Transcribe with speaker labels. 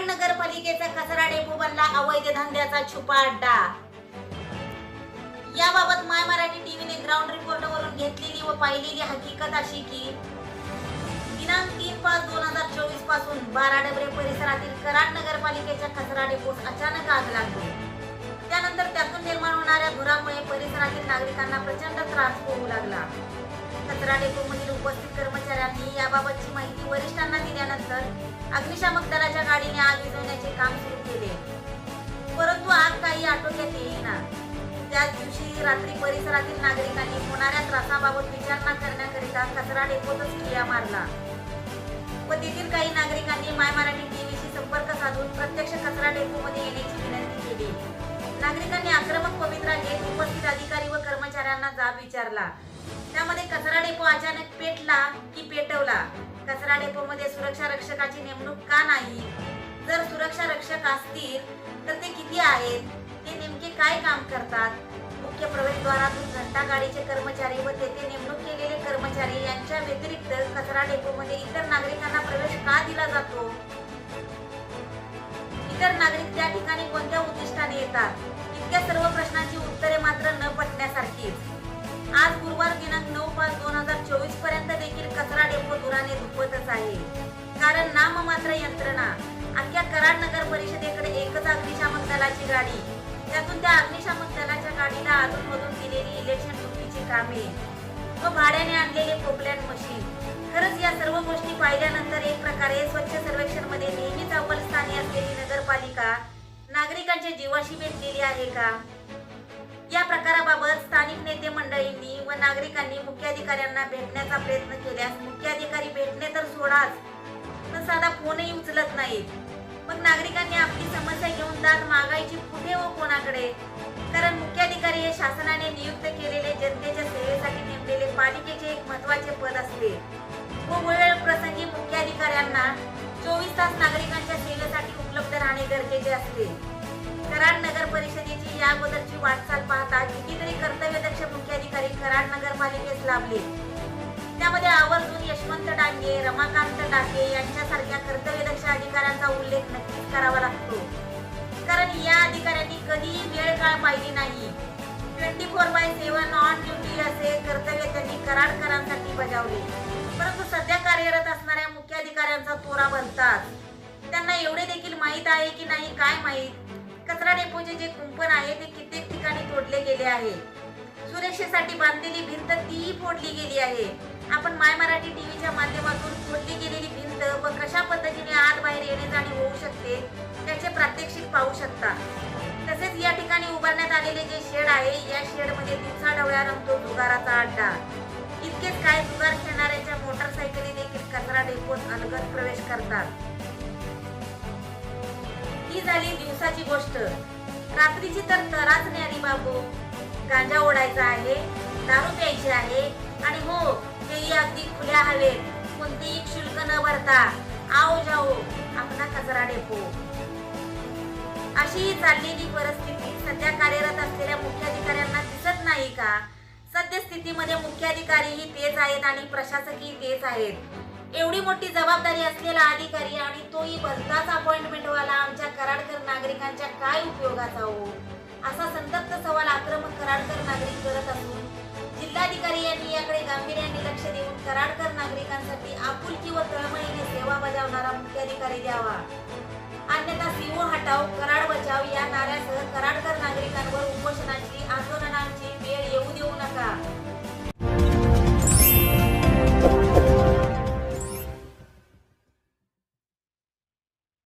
Speaker 1: कराड नगरपालिकेचा कचरा डेपो बनला. अवैध धंद्याचा छुपा अड्डा याबाबत माय मराठी टीव्हीने ग्राउंड रिपोर्टवरून घेतलेली व पाहिलेली हकीकत अशी की दिनांक तीन पाच दोन हजार चोवीसपासून बारा डबरे परिसरातील कराड नगरपालिकेच्या कचरा डेपोस अचानक आग लागली. त्यानंतर त्यातून निर्माण होणाऱ्या धुरामुळे परिसरातील नागरिकांना प्रचंड त्रास होऊ लागला. कचरा डेपोमधील उपस्थित कर्मचाऱ्यांनी याबाबतची माहिती वरिष्ठांना दिल्यानंतर अग्निशामक दलाच्या गाडीने आग विझवण्याचे काम सुरू केले. परंतु आग काही आटोक्यात येईना. त्याच दिवशी रात्री परिसरातील नागरिकांनी होणाऱ्या त्रासाबाबत विचारणा करण्याकरिता कचरा डेपोतच किया मारला. व तेथील काही नागरिकांनी माय मराठी टीव्हीशी संपर्क साधून प्रत्यक्ष कचरा डेपोमध्ये येण्याची विनंती केली. नागरिकांनी आक्रमक पवित्रा घेत उपस्थित अधिकारी व कर्मचाऱ्यांना जाब विचारला. त्यामध्ये कचरा डेपो अचानक पेटला की पेटवला. कचरा डेपोमध्ये सुरक्षा रक्षकाची नेमणूक का नाही? जर सुरक्षा रक्षक असतील तर ते किती आहेत? ते नेमके काय काम करतात? मुख्य प्रवेशद्वारातून घंटा गाडीचे कर्मचारी व तेथे नेमणूक केलेले कर्मचारी यांच्या व्यतिरिक्त कचरा डेपोमध्ये इतर नागरिकांना प्रवेश का दिला जातो? इतर नागरिक त्या ठिकाणी कोणत्या उद्दिष्टाने येतात? इतक्या सर्व प्रश्नांची उत्तरे मात्र न पटण्यासारखी आज पूर्व कचरा डेपो आहे. कारण नाममात्र यंत्रणा अख्ख्या कराड नगर परिषदेकडे एकच अग्निशामक दलाची गाडी. त्यातून त्या अग्निशामक दलाच्या गाडीला अधूनमधून दिलेली इलेक्शन ड्युटीची कामे व भाड्याने आणलेले पोकलँड मशीन. खरंच या सर्व गोष्टी पाहिल्यानंतर एक प्रकारे स्वच्छ सर्वेक्षणमध्ये नेहमीच अव्वलस्थानी असलेली नगरपालिका नागरिकांच्या जीवाशी भेटलेली आहे का? या प्रकाराबाबत स्थानिक नेते मंडळींनी व नागरिकांनी मुख्याधिकाऱ्यांना भेटण्याचा प्रयत्न केल्यास मुख्य भेटणे तर पण साधा फोनही उचलत नाही मग नागरिकांनी आपली समस्या घेऊन दाद मागायची कुठे व कोणाकडे? कारण मुख्याधिकारी हे शासनाने नियुक्त केलेले जनतेच्या सेवेसाठी नेमलेले पालिकेचे एक महत्त्वाचे पद असते. व वेळ प्रसंगी मुख्याधिकाऱ्यांना चोवीस तास नागरिकांच्या सेवेसाठी उपलब्ध राहणे गरजेचे असते. कराड नगर परिषदेची या अगोदरची वाटचाल पाहता कितीतरी कर्तव्यदक्ष मुख्याधिकारी कराड नगरपालिकेस लाभले. यामध्ये आवर्जून यशवंत डांगे रमाकांत डाके यांच्यासारख्या कर्तव्यदक्ष अधिकाऱ्यांचा उल्लेख नक्कीच करावा लागतो. कारण या अधिकाऱ्यांनी कधीही वेळ काळ पाहिली नाही. Twenty four by seven on duty असे कर्तव्य त्यांनी कराडकरांसाठी बजावले. परंतु सध्या कार्यरत असणाऱ्या मुख्य अधिकाऱ्यांचा तोरा बनतात त्यांना एवढे देखील माहीत आहे की नाही काय माहीत? कचरा डेपोचे जे कुंपण आहे ते कित्येक ठिकाणी तोडले गेले आहे. सुरक्षेसाठी बांधलेली भिंत तीही फोडली गेली आहे. आपण माय मराठी टीव्हीच्या माध्यमातून फोडली गेलेली भिंत व कशा पद्धतीने आत बाहेर येणे जाणे होऊ शकते त्याचे प्रात्यक्षिक पाहू शकता. तसेच या ठिकाणी उभारण्यात आलेले जे शेड आहे या शेडमध्ये दिवसा ढवळ्या रंगतो जुगाराचा अड्डा. इतकेच काय जुगार खेळणाऱ्यांच्या मोटरसायकली देखील कचरा डेपोत अलगद प्रवेश करतात. ही झाली दिवसाची गोष्ट. रात्रीची तर तराच न्यारी बाबू. गांजा ओढायचा आहे दारू प्यायची आहे आणि हो तेही अगदी खुल्या हवेत कोणतेही शुल्क न भरता आओ जाओ आपला कचरा डेपो. अशी चाललेली परिस्थिती सध्या कार्यरत असलेल्या मुख्याधिकाऱ्यांना दिसत नाही का? सद्यस्थितीमध्ये मुख्याधिकारीही तेच आहेत आणि प्रशासकही तेच आहेत. एवढी मोठी जबाबदारी असलेला अधिकारी आणि तोही भलताच अपॉइंटमेंटवाला आमच्या कराडकर नागरिकांच्या काय उपयोगाचा हो? असा संतप्त सवाल आक्रमक कराडकर नागरिक करत असून जिल्हाधिकारी यांनी याकडे गांभीर्याने लक्ष देऊन कराडकर नागरिकांसाठी आपुलकी व तळमळीने सेवा बजावणारा मुख्याधिकारी द्यावा. अन्यथा सीओ हटाव कराड बचाव या नाऱ्यासह कराडकर नागरिकांवर उपोषणाची आंदोलनांची वेळ येऊ देऊ नका.